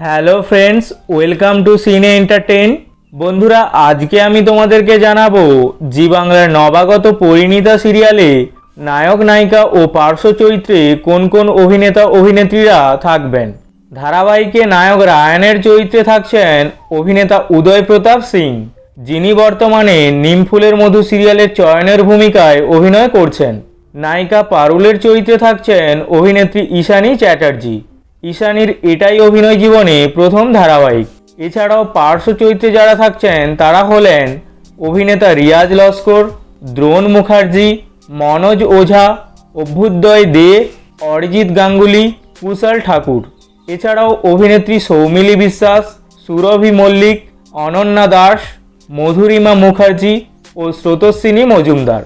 Hello friends, welcome to cine entertain বন্ধুরা, আজকে আমি তোমাদেরকে জানাব জি বাংলার নবাগত পরিণীতা সিরিয়ালে নায়ক, নায়িকা ও পার্শ্ব চরিত্রে কোন কোন অভিনেতা, অভিনেত্রীরা থাকবেন? ধারাবাহিকে নায়ক রায়ানের চরিত্রে থাকছেন অভিনেতা উদয় প্রতাপ সিং, যিনি বর্তমানে নিমফুলের মধু সিরিয়ালের চয়নের ভূমিকায় অভিনয় করছেন। নায়িকা পারুলের চরিত্রে থাকছেন অভিনেত্রী ঈশানী চ্যাটার্জি। ঈশানীর এটাই অভিনয় জীবনে প্রথম ধারাবাহিক। এছাড়াও পার্শ্ব চরিত্রে যারা থাকছেন, তারা হলেন অভিনেতা রিয়াজ লস্কর, দ্রোণ মুখার্জি, মনোজ ওঝা, অভ্যুদয় দে, অরিজিৎ গাঙ্গুলি, কুশল ঠাকুর। এছাড়াও অভিনেত্রী সৌমিলি বিশ্বাস, সুরভি মল্লিক, অনন্যা দাস, মধুরিমা মুখার্জি ও স্রোতস্বিনী মজুমদার।